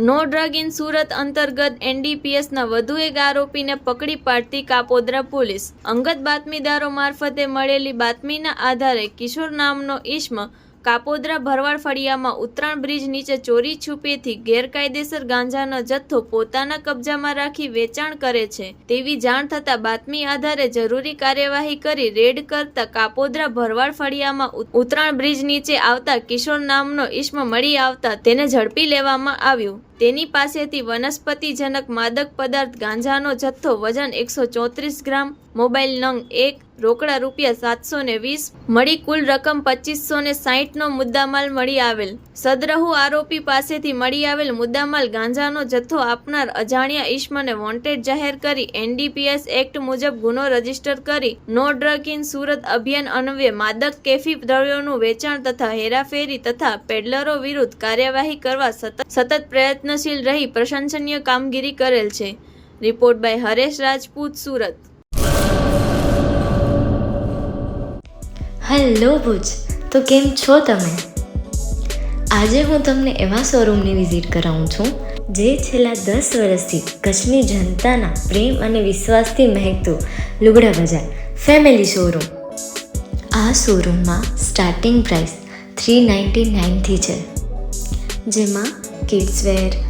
No drug in Surat અંતર્ગત એનડીપીએસના વધુ એક આરોપીને પકડી પાડતી કાપોદ્રા પોલીસ. અંગત બાતમીદારો મારફતે મળેલી બાતમીના આધારે કિશોર નામનો ઈશ્મ કાપોદ્રા ભરવાડ ફળિયામાં ઉત્તરાણ બ્રિજ નીચે ચોરી છુપેથી ગેરકાયદેસર ગાંજાનો જથ્થો પોતાના કબજામાં રાખી વેચાણ કરે છે. તેવી જાણ થતાં બાતમી આધારે જરૂરી કાર્યવાહી કરી રેડ કરતા કાપોદ્રા ભરવાડ ફળિયામાં ઉત્તરાણ બ્રિજ નીચે આવતા કિશોર નામનો ઈશ્મ મળી આવતા તેને ઝડપી લેવામાં આવ્યું. તેની પાસેથી વનસ્પતિજનક માદક પદાર્થ ગાંજાનો જથ્થો વજન એકસો ચોત્રીસ ગ્રામ, મોબાઈલ નંગ એક, રોકડા રૂપિયા સાતસો ને વીસ, મળી કુલ રકમ પચીસો ને સાહીઠનો મુદ્દામાલ મળી આવેલ. સદરહુ આરોપી પાસેથી મળી આવેલ મુદ્દામાલ ગાંજાનો જથ્થો આપનાર અજાણ્યા ઈશ્મને વોન્ટેડ જાહેર કરી એનડીપીએસ એક્ટ મુજબ ગુનો રજિસ્ટર કરી નો ડ્રગ ઇન સુરત અભિયાન અન્વયે માદક કેફી દ્રવ્યોનું વેચાણ તથા હેરાફેરી તથા પેડલરો વિરુદ્ધ કાર્યવાહી કરવા સતત સતત પ્રયત્નશીલ રહી પ્રશંસનીય કામગીરી કરેલ છે. Report by Haresh Rajput, Surat. Hello Bhuj, તો કેમ છો તમે? આજે હું તમને એવા શોરૂમની વિઝિટ કરાવું છું, જે છેલ્લા દસ વર્ષથી કચ્છની જનતાના પ્રેમ અને વિશ્વાસથી મહેકતું લુગડા બજાર ફેમિલી શોરૂમ. આ શોરૂમમાં સ્ટાર્ટિંગ પ્રાઇસ થ્રી નાઇન્ટી નાઇનથી છે. જેમાં kids wear